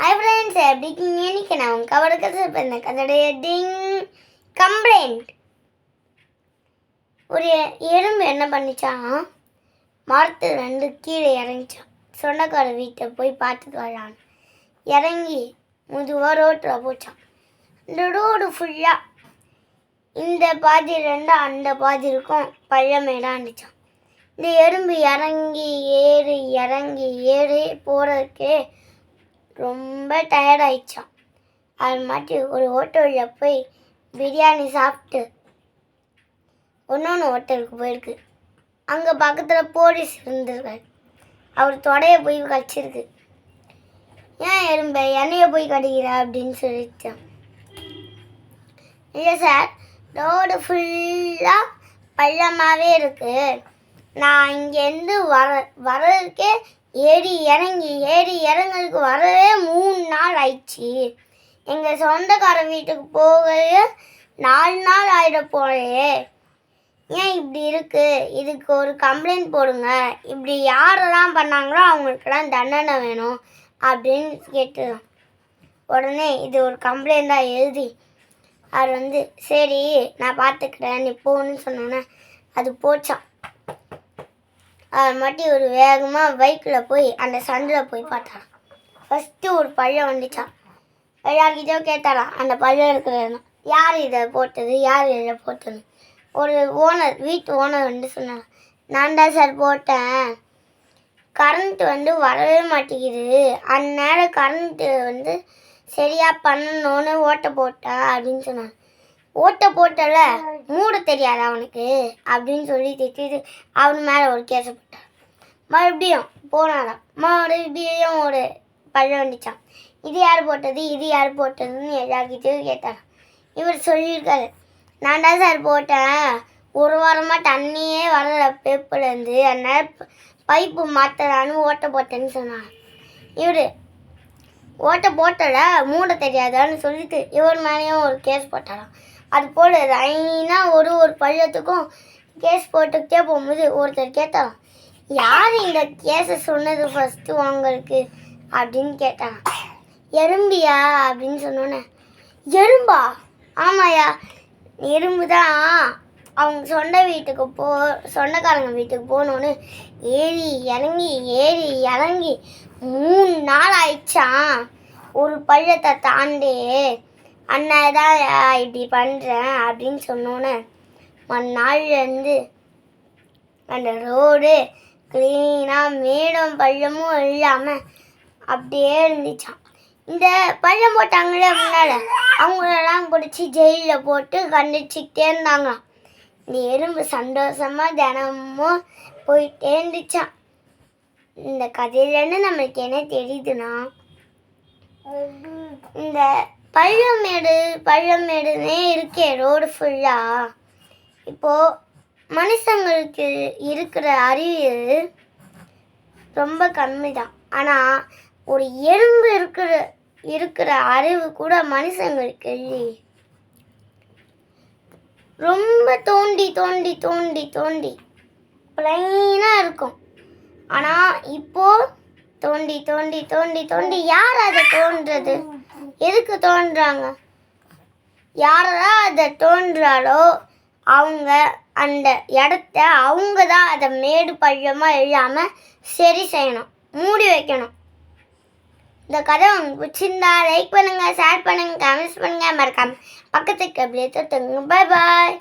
Hi friends எப்படி இருக்கீங்க? இன்றைக்கி நான் உங்கள் கவர கதை இப்போ இந்த கதையுடைய டிங் கம்ப்ளைண்ட் ஒரு எறும்பு என்ன பண்ணிச்சான் மரத்து ரெண்டு கீழே இறங்கிச்சான் சொந்தக்கார வீட்டை போய் பார்த்துட்டு வரலான்னு. இறங்கி முதுவாக ரோட்டில் போச்சான் இந்த ரோடு ஃபுல்லாக இந்த பாதி ரெண்டா அந்த பாதி இருக்கும். பழமேடாக இருந்துச்சான் இந்த எறும்பு இறங்கி ஏறி இறங்கி ஏறி போகிறதுக்கே ரொம்ப டயர்ட் ஆயிடுச்சான் அது மாட்டி ஒரு ஹோட்டலில் போய் பிரியாணி சாப்பிட்டு இன்னொன்று ஹோட்டலுக்கு போயிருக்கு. அங்கே பக்கத்தில் போலீஸ் இருந்திருக்காரு. அவர் தொடையை போய் கடிச்சிருக்கு. ஏன் எறும்ப என்னைய போய் கடிக்கிற அப்படின்னு சொல்லிட்டான் இல்லை சார் ரோடு ஃபுல்லாக பள்ளமாகவே இருக்குது நான் இங்கேருந்து வர வர்றதுக்கே ஏறி இறங்கி ஏறி இறங்குறதுக்கு வரவே மூணு நாள் ஆயிடுச்சு. எங்கள் சொந்தக்கார வீட்டுக்கு போகவே நாலு நாள் ஆயிட போலே ஏன் இப்படி இருக்குது இதுக்கு ஒரு கம்ப்ளைண்ட் போடுங்க. இப்படி யாரெல்லாம் பண்ணாங்களோ அவங்களுக்கெல்லாம் தண்டனை வேணும் அப்படின்னு கேட்டு உடனே இது ஒரு கம்ப்ளைண்ட்டாக எழுதி அவர் வந்து சரி நான் பார்த்துக்கிறேன் நீ போன்னு சொன்னோன்னே அது போச்சான் அது மட்டும் ஒரு வேகமாக பைக்கில் போய் அந்த சந்தில் போய் பார்த்தாராம் ஃபஸ்ட்டு ஒரு பழம் வந்துச்சான் எல்லார்கிட்டயோ கேட்டாராம் அந்த பழம் இருக்கிறனா யார் இதை போட்டது? யார் இதை போட்டது? ஒரு ஓனர் வீட்டு ஓனர் வந்து சொன்னார். நான் தான் சார் போட்டேன். கரண்ட் வந்து வரவே மாட்டேங்குது. அந்நேரம் கரண்ட்டு வந்து சரியாக பண்ணணும்னு ஓட்டை போட்டேன் அப்படின்னு சொன்னான் ஓட்டை போட்டல மூட தெரியாது அவனுக்கு? அப்படின்னு சொல்லி திட்டிட்டு அவன் மேலே ஒரு கேஸை போட்டான். மறுபடியும் போனாராம். மறுபடியும் ஒரு பழ வந்துச்சான் இது யார் போட்டது? இது யார் போட்டதுன்னு எல்லார்கிட்டயும் கேட்டாராம். இவர் சொல்லியிருக்காரு நான் தான் சார் போட்டேன். ஒரு வாரமாக தண்ணியே வரல பேப்பர்லேருந்து அதனால் பைப்பு மாற்றலான்னு ஓட்டை போட்டேன்னு சொன்னான் இவர் ஓட்டை போட்டல மூட தெரியாதான்னு சொல்லிட்டு இவர் மேலேயும் ஒரு கேஸ் போட்டாராம். அது போல் லைனாக ஒரு ஒரு பள்ளத்துக்கும் கேஸ் போட்டுக்கிட்டே போகும்போது ஒருத்தர் கேட்டாராம் யார் இந்த கேஸை சொன்னது ஃபஸ்ட்டு உங்களுக்கு அப்படின்னு கேட்டான் எறும்பியா? அப்படின்னு சொன்னோன்னே எறும்பா? ஆமாயா எறும்பு தான் அவங்க சொந்த வீட்டுக்கு போ சொந்தக்காரங்க வீட்டுக்கு போகணுன்னு ஏறி இறங்கி ஏறி இறங்கி மூணு நாள் ஆயிடுச்சான் ஒரு பள்ளத்தை தாண்டி அண்ணன் தான் இப்படி பண்ணுறேன் அப்படின்னு சொன்னோன்னே மறுநாள்லேருந்து அந்த ரோடு க்ளீனாக மேடும் பள்ளமும் இல்லாமல் அப்படியே இருந்துச்சான் இந்த பள்ளம் போட்டாங்களே முன்னால் அவங்களெல்லாம் பிடிச்சி ஜெயிலில் போட்டு கண்டிச்சுக்கிட்டே இருந்தாங்களாம். இந்த எறும்பு சந்தோஷமாக தினமும் போயிட்டே இருந்துச்சான் இந்த கதையிலேருந்து நம்மளுக்கு என்ன தெரியுதுன்னா இந்த பள்ளமேடு பள்ளமேடுனே இருக்கே ரோடு ஃபுல்லாக இப்போது மனுஷங்களுக்கு இருக்கிற அறிவு ரொம்ப கம்மி தான் ஆனால் ஒரு எறும்பு இருக்கிற இருக்கிற அறிவு கூட மனுஷங்களுக்கு இல்லையே. ரொம்ப தோண்டி தோண்டி தோண்டி தோண்டி. பிளைனாக இருக்கும். ஆனால் இப்போ தோண்டி தோண்டி தோண்டி தோண்டி யார் அதை தோன்றது? எதுக்கு தோன்றாங்க? யாரா அதை தோன்றாலோ அவங்க அந்த இடத்த அவங்க தான் அதை மேடு பள்ளமாக இல்லாமல் சரி செய்யணும் மூடி வைக்கணும். இந்த கதை உங்களுக்கு பிடிச்சிருந்தா லைக் பண்ணுங்கள் ஷேர் பண்ணுங்கள் கமெண்ட்ஸ் பண்ணுங்கள் மறக்காமல் பக்கத்துக்கு அப்படியே தொட்டுங்க பாய் பாய்